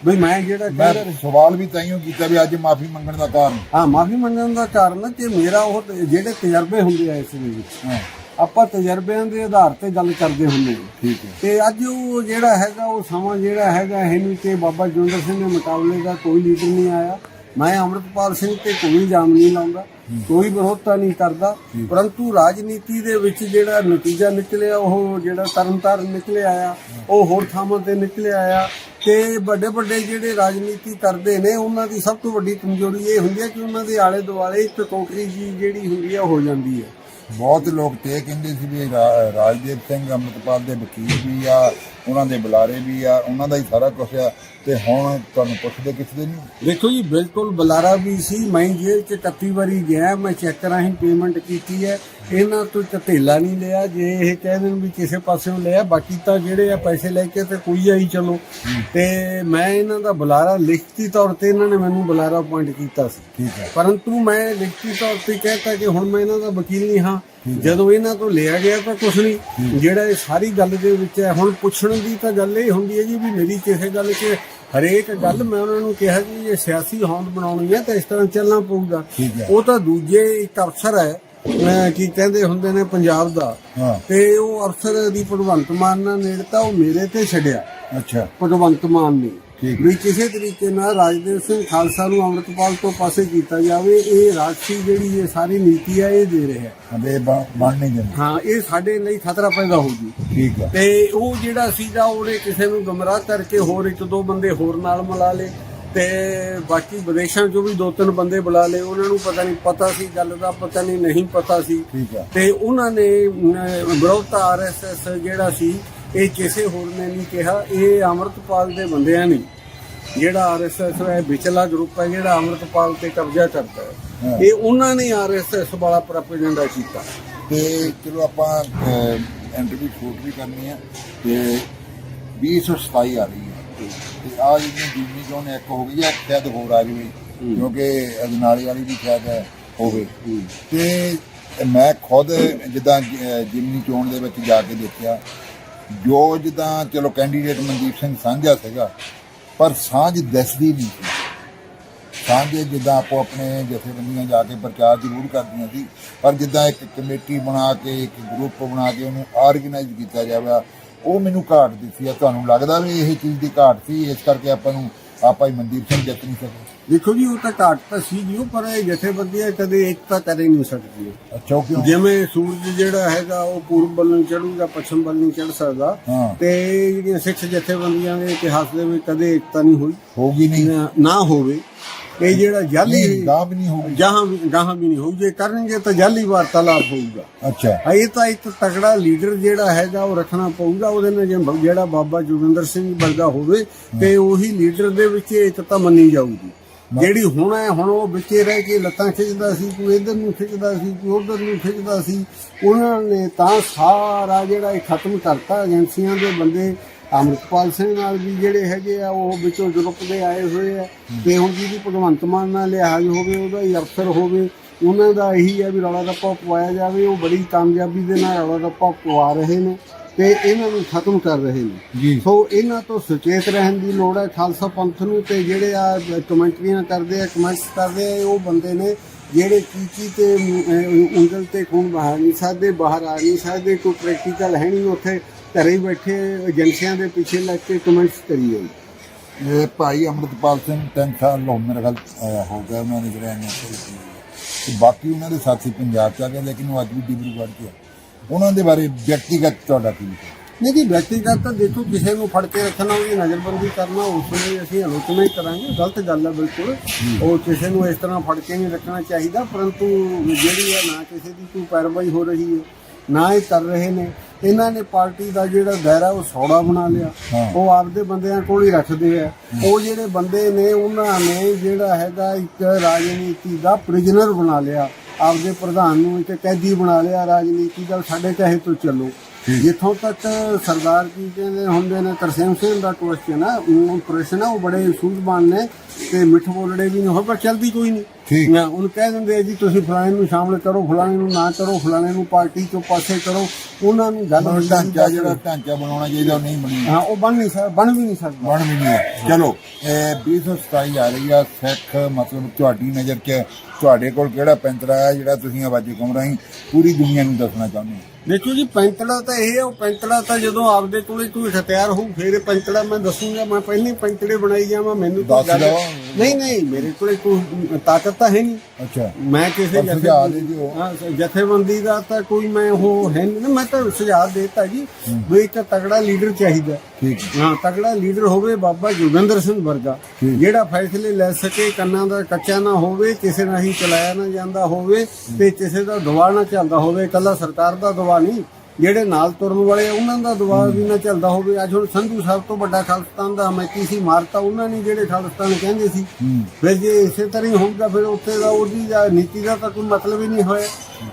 ਬਈ ਮੈਂ ਜਿਹੜਾ ਮੈਂ ਸਵਾਲ ਵੀ ਤਾਈਓ ਕੀਤਾ ਵੀ ਅੱਜ ਮਾਫੀ ਮੰਗਣ ਦਾ ਕਾਰਨ। ਹਾਂ ਮਾਫੀ ਮੰਗਣ ਦਾ ਕਾਰਨ ਕਿ ਮੇਰਾ ਉਹ ਤ- ਜਿਹੜੇ ਤਜਰਬੇ ਹੁੰਦੇ ਆ ਇਸ ਦੇ ਵਿੱਚ। ਆਪਾਂ ਤਜਰਬਿਆਂ ਦੇ ਆਧਾਰ ਤੇ ਗੱਲ ਕਰਦੇ ਹੁੰਦੇ ਹਾਂ। ਠੀਕ ਹੈ। ਤੇ ਅੱਜ ਉਹ ਜਿਹੜਾ ਹੈਗਾ ਉਹ ਸਮਾਂ ਜਿਹੜਾ ਹੈਗਾ ਨਹੀਂ ਕਿ ਬਾਬਾ ਜੋਗਿੰਦਰ ਸਿੰਘ ਦੇ ਮੁਕਾਬਲੇ ਦਾ ਕੋਈ ਲੀਡਰ ਨਹੀਂ ਆਇਆ। ਮੈਂ ਅੰਮ੍ਰਿਤਪਾਲ ਸਿੰਘ ਤੇ ਕੋਈ ਇਲਜ਼ਾਮ ਨਹੀਂ ਲਾਉਂਦਾ। ਕੋਈ ਵਿਰੋਧਤਾ ਨਹੀਂ ਕਰਦਾ। ਪਰੰਤੂ ਰਾਜਨੀਤੀ ਦੇ ਵਿੱਚ ਜਿਹੜਾ ਨਤੀਜਾ ਨਿਕਲਿਆ ਉਹ ਜਿਹੜਾ ਤਰਨਤਾਰਨ ਨਿਕਲਿਆ ਆ ਉਹ ਹੋਰ ਥਾਵਾਂ ਤੇ ਨਿਕਲਿਆ ਆ ਤੇ ਵੱਡੇ ਵੱਡੇ ਜਿਹੜੇ ਰਾਜਨੀਤੀ ਕਰਦੇ ਨੇ ਉਹਨਾਂ ਦੀ ਸਭ ਤੋਂ ਵੱਡੀ ਕਮਜ਼ੋਰੀ ਇਹ ਹੁੰਦੀ ਹੈ ਕਿ ਉਹਨਾਂ ਦੇ ਆਲੇ ਦੁਆਲੇ ਇੱਕ ਕੋਕਰੀ ਜੀ ਜਿਹੜੀ ਹੁੰਦੀ ਉਹ ਹੋ ਜਾਂਦੀ ਹੈ। ਬਹੁਤ ਲੋਕ ਤੇ ਇਹ ਕਹਿੰਦੇ ਸੀ ਵੀ ਰਾ- ਰਾਜਦੀਪ ਸਿੰਘ, ਅੰਮ੍ਰਿਤਪਾਲ ਦੇ ਵਕੀਲ ਵੀ ਆ, ਉਹਨਾਂ ਦੇ ਬੁਲਾਰੇ ਵੀ ਆ, ਉਹਨਾਂ ਦਾ ਹੀ ਸਾਰਾ ਕੁਝ ਆ, ਤੇ ਹੁਣ ਤੁਹਾਨੂੰ ਪੁੱਛਦੇ ਕਿਛਦੇ ਨਹੀਂ ਦੇਖੋ ਜੀ, ਬਿਲਕੁਲ ਬੁਲਾਰਾ ਵੀ ਸੀ, ਮੈਂ ਜੇਲ੍ਹ ਚ 31 ਵਾਰੀ ਗਿਆ, ਮੈਂ ਚੈੱਕ ਰਾਹੀਂ ਪੇਮੈਂਟ ਕੀਤੀ ਹੈ। ਇਹਨਾਂ ਤੋਂ ਝਤੇਲਾ ਨਹੀਂ ਲਿਆ ਜੇ ਇਹ ਕਹਿ ਦੇਣ ਵੀ ਕਿਸੇ ਪਾਸਿਓਂ ਲਿਆ ਬਾਕੀ ਤਾਂ ਜਿਹੜੇ ਆ ਪੈਸੇ ਲੈ ਕੇ ਤੇ ਕੋਈ ਆਈ ਚਲੋ। ਤੇ ਮੈਂ ਇਹਨਾਂ ਦਾ ਬੁਲਾਰਾ ਲਿਖਤੀ ਤੌਰ ਤੇ ਇਹਨਾਂ ਨੇ ਮੈਨੂੰ ਬੁਲਾਰਾ ਅਪਾਇੰਟ ਕੀਤਾ ਸੀ। ਠੀਕ ਹੈ। ਪਰੰਤੂ ਮੈਂ ਲਿਖਤੀ ਤੌਰ ਤੇ ਕਹਿਤਾ ਕਿ ਹੁਣ ਮੈਂ ਇਹਨਾਂ ਦਾ ਵਕੀਲ ਨਹੀਂ ਹਾਂ। ਜਦੋਂ ਇਹਨਾਂ ਤੋਂ ਲਿਆ ਗਿਆ ਤਾਂ ਕੁਝ ਨਹੀਂ। ਜਿਹੜਾ ਇਹ ਸਾਰੀ ਗੱਲ ਦੇ ਵਿੱਚ ਹੈ ਹੁਣ ਪੁੱਛਣ ਦੀ ਤਾਂ ਗੱਲ ਇਹ ਹੁੰਦੀ ਹੈ ਜੀ ਵੀ ਮੇਰੀ ਕਿਸੇ ਗੱਲ 'ਚ ਹਰੇਕ ਗੱਲ ਮੈਂ ਉਹਨਾਂ ਨੂੰ ਕਿਹਾ ਜੀ ਇਹ ਸਿਆਸੀ ਹੋਂਦ ਬਣਾਉਣੀ ਹੈ ਤਾਂ ਇਸ ਤਰ੍ਹਾਂ ਚੱਲਣਾ ਪਊਗਾ। ਉਹ ਤਾਂ ਦੂਜੇ ਇੱਕ ਅਫਸਰ ਹੈ ਅਹ ਕੀ ਕਹਿੰਦੇ ਹੁੰਦੇ ਨੇ ਪੰਜਾਬ ਦਾ ਹਾਂ। ਤੇ ਉਹ ਅਫਸਰ ਦੀ ਭਗਵੰਤ ਮਾਨ ਨਾਲ ਨੇੜਤਾ ਉਹ ਮੇਰੇ ਤੇ ਛੱਡਿਆ। ਅੱਛਾ। ਭਗਵੰਤ ਮਾਨ ਨੇ। ਠੀਕ। ਵੀ ਕਿਸੇ ਤਰੀਕੇ ਨਾਲ ਰਾਜਦੇਵ ਸਿੰਘ ਖਾਲਸਾ ਨੂੰ ਅੰਮ੍ਰਿਤਪਾਲ ਤੋਂ ਪਾਸੇ ਕੀਤਾ ਜਾਵੇ ਇਹ ਰਾਜਸੀ ਜਿਹੜੀ ਇਹ ਸਾਰੀ ਨੀਤੀ ਹੈ ਇਹ ਦੇ ਰਿਹਾ। ਹੈ ਅਬੇ ਬਣ ਨਹੀਂ ਦਿੰਦੇ ਹਾਂ ਇਹ ਸਾਡੇ ਲਈ ਖਤਰਾ ਪੈਦਾ ਠੀਕ ਹੈ ਤੇ ਉਹ ਜਿਹੜਾ ਸੀਗਾ ਉਹਨੇ ਕਿਸੇ ਨੂੰ ਗਮਰਾਹ ਕਰਕੇ ਹੋਰ ਇੱਕ ਦੋ ਬੰਦੇ ਹੋਰ ਨਾਲ ਮਿਲਾ ਲਏ। ਤੇ ਬਾਕੀ ਵਿਦੇਸ਼ਾਂ ਚੋਂ ਵੀ ਦੋ ਤਿੰਨ ਬੰਦੇ ਬੁਲਾ ਲਏ। ਉਹਨਾਂ ਨੂੰ ਪਤਾ ਨਹੀਂ ਪਤਾ ਸੀ ਗੱਲ ਦਾ ਪਤਾ ਨਹੀਂ ਨਹੀਂ ਪਤਾ ਸੀ। ਠੀਕ ਹੈ ਤੇ ਉਹਨਾਂ ਨੇ ਵਿਰੋਧਤਾ ਆਰਐਸਐਸ ਜਿਹੜਾ ਸੀ ਇਹ ਕਿਸੇ ਹੋਰ ਨੇ ਨਹੀਂ ਕਿਹਾ। ਇਹ ਅਮਰਤਪਾਲ ਦੇ ਬੰਦਿਆਂ ਨੇ। ਜਿਹੜਾ ਆਰਐਸਐਸ ਹੈ ਵਿਚਲਾ ਗਰੁੱਪ ਹੈ ਜਿਹੜਾ ਅਮਰਤਪਾਲ ਤੇ ਕਬਜ਼ਾ ਕਰਦਾ ਹਾਂ। ਹੈ। ਇਹ ਉਹਨਾਂ ਨੇ ਆਰਐਸਐਸ ਵਾਲਾ ਪ੍ਰੋਪਗੈਂਡਾ ਕੀਤਾ। ਤੇ ਚਲੋ ਆਪਾਂ ਇੰਟਰਵਿਊ ਸ਼ੂਟ ਵੀ ਕਰਨੀ ਆ। ਤੇ 2027 ਆ ਰਹੀ ਹੈ। ਤੇ ਆ ਜਿਹੜੀ ਜੀਵਨੀ ਚੋਣ ਇੱਕ ਹੋ ਗਈ ਹੈ ਸ਼ਾਇਦ ਹੋਰ ਆ ਜਾਵੇ ਕਿਉਂਕਿ ਅਜਨਾਲੀ ਵਾਲੀ ਵੀ ਸ਼ਾਇਦ ਹੋਵੇ। ਤੇ ਮੈਂ ਖੁਦ ਜਿੱਦਾਂ ਜਿਮਨੀ ਚੋਣ ਦੇ ਵਿੱਚ ਜਾ ਕੇ ਦੇਖਿਆ ਜੋ ਜਿੱਦਾਂ ਚਲੋ ਕੈਂਡੀਡੇਟ ਮਨਦੀਪ ਸਿੰਘ ਸਾਂਝਾ ਸੀਗਾ ਪਰ ਸਾਂਝ ਦਿਸਦੀ ਨਹੀਂ ਸੀ। ਸਾਂਝੇ ਜਿੱਦਾਂ ਆਪੋ ਆਪਣੇ ਜਥੇਬੰਦੀਆਂ ਜਾ ਕੇ ਪ੍ਰਚਾਰ ਜ਼ਰੂਰ ਕਰਦੀਆਂ ਸੀ ਪਰ ਜਿੱਦਾਂ ਇੱਕ ਕਮੇਟੀ ਬਣਾ ਕੇ ਇੱਕ ਗਰੁੱਪ ਬਣਾ ਕੇ ਉਹਨੂੰ ਆਰਗੇਨਾਈਜ਼ ਕੀਤਾ ਜਾਵੇ ਉਹ ਮੈਨੂੰ ਘਾਟ ਦਿੱਤੀ ਆ ਤੁਹਾਨੂੰ ਲੱਗਦਾ ਵੀ ਇਹ ਚੀਜ਼ ਦੀ ਘਾਟ ਸੀ ਇਸ ਕਰਕੇ ਆਪਾਂ ਨੂੰ ਆਪਾਂ ਹੀ ਮਨਦੀਪ ਸਿੰਘ ਜਿੱਤ ਨਹੀਂ ਸਕੇ। ਦੇਖੋ ਜੀ ਉਹ ਤਾਂ ਘਾਟ ਤਾਂ ਸੀ ਜੀ ਉਹ, ਪਰ ਇਹ ਜਥੇਬੰਦੀਆਂ ਕਦੇ ਏਕਤਾ ਕਰ ਹੀ ਨਹੀਂ ਸਕਦੀਆਂ ਅੱਛਾ ਕਿਉਂ? ਜਿਵੇਂ ਸੂਰਜ ਜਿਹੜਾ ਹੈਗਾ ਉਹ ਪੂਰਬ ਵੱਲ ਨੂੰ ਚੜੂਗਾ ਪੱਛਮ ਵੱਲ ਨਹੀਂ ਚੜ ਸਕਦਾ। ਤੇ ਜਿਹੜੀਆਂ ਸਿੱਖ ਜਥੇਬੰਦੀਆਂ ਦੇ ਇਤਿਹਾਸ ਦੇ ਵਿੱਚ ਕਦੇ ਏਕਤਾ ਨਹੀਂ ਹੋਈ। ਹੋਗੀ ਨਹੀਂ। ਨਾ- ਨਾ ਹੋਵੇ। ਇਹ ਜਿਹੜਾ ਜਾਲੀ ਗਾਹ ਵੀ ਨਹੀਂ ਹੋਗੀ ਜਹਾਂ ਗਾਹਾਂ ਵੀ ਨਹੀਂ ਹੋਊ ਜੇ ਕਰਨਗੇ ਤਾਂ ਜਾਲੀ ਵਾਰਤਾਲਾਪ ਹੋਊਗਾ। ਅੱਛਾ। ਇਹ ਤਾਂ ਇੱਕ ਤਗੜਾ ਲੀਡਰ ਜਿਹੜਾ ਹੈਗਾ ਉਹ ਰੱਖਣਾ ਪਊਗਾ। ਉਹਦੇ ਨਾਲ ਜਿਹੜਾ ਬਾਬਾ ਜੋਗਿੰਦਰ ਸਿੰਘ ਵਰਗਾ ਹੋਵੇ ਤੇ ਉਹੀ ਲੀਡਰ ਦੇ ਵਿੱਚ ਏਕਤਾ ਮੰਨੀ ਜਾਊਗੀ। ਜਿਹੜੀ ਹੁਣ ਹੈ ਹੁਣ ਉਹ ਵਿੱਚੇ ਰਹਿ ਕੇ ਲੱਤਾਂ ਖਿੱਚਦਾ ਸੀ ਕੋਈ ਇਧਰ ਨੂੰ ਖਿੱਚਦਾ ਸੀ ਕੋਈ ਉਧਰ ਨੂੰ ਖਿੱਚਦਾ ਸੀ। ਉਹਨਾਂ ਨੇ ਤਾਂ ਸਾਰਾ ਜਿਹੜਾ ਇਹ ਖਤਮ ਕਰਤਾ। ਏਜੰਸੀਆਂ ਦੇ ਬੰਦੇ ਅੰਮ੍ਰਿਤਪਾਲ ਸਿੰਘ ਨਾਲ ਵੀ ਜਿਹੜੇ ਹੈਗੇ ਆ ਉਹ ਵਿੱਚੋਂ ਗਰੁੱਪ ਦੇ ਆਏ ਹੋਏ ਆ। ਤੇ ਹੁਣ ਜਿਹਦੀ ਭਗਵੰਤ ਮਾਨ ਨਾਲ ਲਿਹਾਜ਼ ਹੋਵੇ ਉਹਦਾ ਹੀ ਅਫਸਰ ਹੋਵੇ ਉਹਨਾਂ ਦਾ ਇਹੀ ਹੈ ਵੀ ਰੌਲਾ ਰੱਪਾ ਪਵਾਇਆ ਜਾਵੇ। ਉਹ ਬੜੀ ਕਾਮਯਾਬੀ ਦੇ ਨਾਲ ਰੌਲਾ ਰੱਪਾ ਪਵਾ ਰਹੇ ਨੇ ਤੇ ਇਹਨਾਂ ਨੂੰ ਖਤਮ ਕਰ ਰਹੇ ਨੇ। ਜੀ। ਸੋ ਇਹਨਾਂ ਤੋਂ ਸੁਚੇਤ ਰਹਿਣ ਦੀ ਲੋੜ ਹੈ। ਖਾਲਸਾ ਪੰਥ ਨੂੰ ਤੇ ਜਿਹੜੇ ਆ ਕਮੈਂਟਰੀਆਂ ਕਰਦੇ ਆ ਕਮੈਂਟਸ ਕਰਦੇ ਆ ਉਹ ਬੰਦੇ ਨੇ ਜਿਹੜੇ ਚੀਚੀ ਤੇ ਅਹ, ਉਂਗਲ ਤੇ ਖੂਨ ਬਹਾ ਨਹੀਂ ਸਕਦੇ ਬਾਹਰ ਆ ਨਹੀਂ ਸਕਦੇ ਕੋਈ ਪ੍ਰੈਕਟੀਕਲ ਹੈ ਨਹੀਂ ਉੱਥੇ। ਘਰੇ ਬੈਠੇ ਏਜੰਸੀਆਂ ਦੇ ਪਿੱਛੇ ਲੱਗ ਕੇ ਕਮੈਂਟਸ ਕਰੀ ਜਾਂਦੇ ਇਹ ਭਾਈ ਅੰਮ੍ਰਿਤਪਾਲ ਸਿੰਘ ਤਿੰਨ ਸਾਲ ਹੋ ਮੇਰੇ ਖਿਆਲ ਅਹ, ਹੋ ਗਿਆ ਉਹਨਾਂ ਨੇ ਜਿਹੜਾ ਇਹਨਾਂ ਤੇ ਬਾਕੀ ਉਹਨਾਂ ਦੇ ਸਾਥੀ ਪੰਜਾਬ ਚ ਆ ਗਏ ਲੇਕਿਨ ਉਹ ਅੱਜ ਵੀ ਡਿਬਰੂਗੜ੍ਹ ਚ ਆ। ਉਹਨਾਂ ਦੇ ਬਾਰੇ ਵਿਅਕਤੀਗਤ ਤੁਹਾਡਾ ਕੀ ਵਿਚਾਰ? ਨਹੀਂ ਜੀ ਵਿਅਕਤੀਗਤ ਤਾਂ ਦੇਖੋ ਕਿਸੇ ਨੂੰ ਫੜ ਕੇ ਰੱਖਣਾ ਉਹਦੀ ਨਜ਼ਰਬੰਦੀ ਕਰਨਾ ਉਸ ਲਈ ਅਸੀਂ ਆਲੋਚਨਾ ਹੀ ਕਰਾਂਗੇ ਗਲਤ ਗੱਲ ਹੈ ਬਿਲਕੁਲ। ਉਹ ਕਿਸੇ ਨੂੰ ਇਸ ਤਰ੍ਹਾਂ ਫੜ ਕੇ ਨਹੀਂ ਰੱਖਣਾ ਚਾਹੀਦਾ ਪਰੰਤੂ ਜਿਹੜੀ ਹੈ ਨਾ ਕਿਸੇ ਦੀ ਕੋਈ ਪੈਰਵਾਈ ਹੋ ਰਹੀ ਹੈ ਨਾ ਇਹ ਕਰ ਰਹੇ ਨੇ। ਇਹਨਾਂ ਨੇ ਪਾਰਟੀ ਦਾ ਜਿਹੜਾ ਦਾਇਰਾ ਉਹ ਸੌੜਾ ਬਣਾ ਲਿਆ। ਉਹ ਆਪਦੇ ਬੰਦਿਆਂ ਕੋਲ ਹੀ ਰੱਖਦੇ ਆ। ਉਹ ਜਿਹੜੇ ਬੰਦੇ ਨੇ ਉਹਨਾਂ ਨੇ ਜਿਹੜਾ ਹੈਗਾ ਇੱਕ ਰਾਜਨੀਤੀ ਦਾ ਪ੍ਰਿਜ਼ਨਰ ਬਣਾ ਲਿਆ। ਆਪਦੇ ਪ੍ਰਧਾਨ ਨੂੰ ਇੱਕ ਕੈਦੀ ਬਣਾ ਲਿਆ ਰਾਜਨੀਤੀ ਦਾ ਸਾਡੇ ਕਹੇ ਤੋਂ ਚੱਲੋ। ਜਿੱਥੋਂ ਤੱਕ ਸਰਦਾਰ ਕੀ ਕਹਿੰਦੇ ਹੁੰਦੇ ਨੇ ਤਰਸੇਮ ਸਿੰਘ ਦਾ ਕੁਐਸਚਨ ਹੈ ਉਹ ਪ੍ਰਸ਼ਨ ਹੈ ਉਹ ਬੜੇ ਸੂਝਵਾਨ ਨੇ ਤੇ ਮਿੱਠ ਬੋਲੜੇ ਵੀ ਨਹੀਂ ਹੋਏ ਪਰ ਚਲਦੀ ਕੋਈ ਨਹੀਂ। ਠੀਕ। ਨਾ ਉਹਨੂੰ ਕਹਿ ਦਿੰਦੇ ਆ ਜੀ ਤੁਸੀਂ ਫਲਾਣੇ ਨੂੰ ਸ਼ਾਮਲ ਕਰੋ ਫਲਾਣੇ ਨੂੰ ਨਾ ਕਰੋ ਫਲਾਣੇ ਨੂੰ ਪਾਰਟੀ ਚੋਂ ਪਾਸੇ ਕਰੋ। ਉਹਨਾਂ ਨੂੰ ਗੱਲ ਉਹ ਢਾਂਚਾ ਜਿਹੜਾ ਢਾਂਚਾ ਬਣਾਉਣਾ ਚਾਹੀਦਾ ਉਹ ਨਹੀਂ ਬਣਿਆ ਹਾਂ ਉਹ ਬਣ ਨਹੀਂ ਸਕਦਾ ਬਣ ਵੀ ਨਹੀਂ ਸਕਦਾ। ਬਣ ਵੀ ਨਹੀਂ ਹੈ। ਚਲੋ ਇਹ 2027 ਆ ਰਹੀ ਆ ਸਿੱਖ ਮਤਲਬ ਤੁਹਾਡੀ ਨਜ਼ਰ 'ਚ ਤੁਹਾਡੇ ਕੋਲ ਕਿਹੜਾ ਪੈਂਤਰਾ ਹੈ ਜਿਹੜਾ ਤੁਸੀਂ ਆਵਾਜ਼ੇ ਘੁੰਮ ਰਹੀ ਪੂਰੀ ਦੁਨੀਆ ਨੂੰ ਦੱਸਣਾ ਚਾਹੁੰਦੇ ਹੋ। ਦੇਖੋ ਜੀ ਪੈਂਤੜਾ ਤਾਂ ਇਹ ਹੈ ਉਹ ਪੈਂਤੜਾ ਤਾਂ ਜਦੋਂ ਆਪਦੇ ਕੋਲੇ ਕੋਈ ਹਥਿਆਰ ਹੋਊ ਫਿਰ ਪੈਂਤੜਾ ਮੈਂ ਦੱਸੂਗਾ ਮੈਂ ਪਹਿਲਾਂ ਹੀ ਪੈਂਤੜੇ ਬਣਾਈ ਜਾਵਾਂ ਮੈਨੂੰ ਗੱਲ- ਦਿਓ। ਨਹੀਂ ਨਹੀਂ ਮੇਰੇ ਕੋਲੇ ਕੋਈ ਤਾਕਤ ਤਾਂ ਹੈ ਨਹੀਂ। ਅੱਛਾ। ਮੈਂ ਕਿਸੇ ਪਰ ਸੁਝਾਅ ਦਿਓ। ਹਾਂ, ਜਥੇਬੰਦੀ ਦਾ ਤਾਂ ਕੋਈ ਮੈਂ ਉਹ ਹੈ ਨਹੀਂ। ਨਾ, ਮੈਂ ਤਾਂ ਸੁਝਾਅ ਦੇਤਾ ਜੀ ਵੀ ਇੱਕ ਤਗੜਾ ਲੀਡਰ ਚਾਹੀਦਾ। ਠੀਕ। ਹੈ। ਹਾਂ ਤਗੜਾ ਲੀਡਰ ਹੋਵੇ ਬਾਬਾ ਜੋਗਿੰਦਰ ਸਿੰਘ ਵਰਗਾ। ਜਿਹੜਾ ਫੈਸਲੇ ਲੈ ਸਕੇ ਕੰਨਾਂ ਦਾ ਕੱਚਾ ਨਾ ਹੋਵੇ ਕਿਸੇ ਨਾਲ ਹੀ ਚਲਾਇਆ ਨਾ ਜਾਂਦਾ ਹੋਵੇ ਤੇ ਕਿਸੇ ਦਾ ਦਬਾਅ ਨਾ ਚੱਲਦਾ ਹੋਵੇ। ਇਕੱਲਾ ਸਰਕਾਰ ਦਾ ਦਬਾਅ ਨਹੀਂ। ਜਿਹੜੇ ਨਾਲ ਤੁਰਨ ਵਾਲੇ ਆ, ਉਹਨਾਂ ਦਾ ਦਬਾਅ ਵੀ ਨਾ ਚੱਲਦਾ ਹੋਵੇ। ਅੱਜ ਹੁਣ ਸੰਧੂ ਸਭ ਤੋਂ ਵੱਡਾ ਖਾਲਿਸਤਾਨ ਦਾ ਹਮਾਇਤੀ ਸੀ ਮਾਰਤਾ ਉਹਨਾਂ ਨੇ ਜਿਹੜੇ ਖਾਲਿਸਤਾਨ ਕਹਿੰਦੇ ਸੀ। ਫਿਰ ਜੇ ਇਸੇ ਤਰ੍ਹਾਂ ਹੀ ਹੋਊਗਾ ਫਿਰ ਉੱਥੇ ਦਾ ਉਹਦੀ ਜਾਂ ਨੀਤੀ ਦਾ ਤਾਂ ਕੋਈ ਮਤਲਬ ਹੀ ਨਹੀਂ ਹੋਇਆ।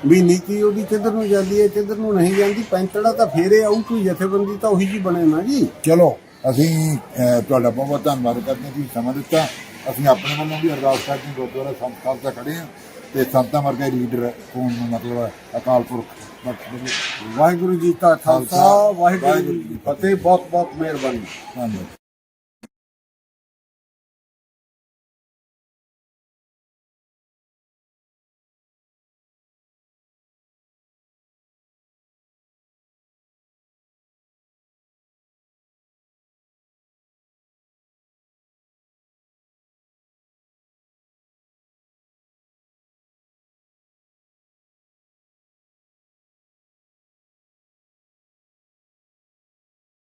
ਵੀ ਨੀਤੀ ਉਹਦੀ ਕਿੱਧਰ ਨੂੰ ਜਾਂਦੀ ਹੈ ਕਿੱਧਰ ਨੂੰ ਨਹੀਂ ਜਾਂਦੀ ਪੈਂਤੜਾ ਤਾਂ ਫੇਰੇ ਆਊ ਕੋਈ ਜਥੇਬੰਦੀ ਤਾਂ ਉਹੀ ਜੀ ਬਣੇ ਨਾ ਜੀ। ਚਲੋ ਅਸੀਂ ਅਹ, ਤੁਹਾਡਾ ਬਹੁਤ ਬਹੁਤ ਧੰਨਵਾਦ ਕਰਦੇ ਹਾਂ ਤੁਸੀਂ ਸਮਾਂ ਦਿੱਤਾ। ਅਸੀਂ ਆਪਣੇ ਵੱਲੋਂ ਵੀ ਅਰਦਾਸ ਕਰਦੇ ਹਾਂ ਗੁਰਦੁਆਰਾ ਸੰਤ ਖਾਲਸਾ ਖੜੇ ਹਾਂ ਤੇ ਸੰਤਾਂ ਵਰਗੇ ਲੀਡਰ ਕੋਣ ਮਤਲਬ ਅਕਾਲ ਪੁਰਖ। ਵਾਹਿਗੁਰੂ ਜੀ ਕਾ ਖਾਲਸਾ ਵਾਹਿਗੁਰੂ ਜੀ ਕੀ ਫਤਿਹ। ਬਹੁਤ ਬਹੁਤ ਮਿਹਰਬਾਨੀ। ਧੰਨਵਾਦ।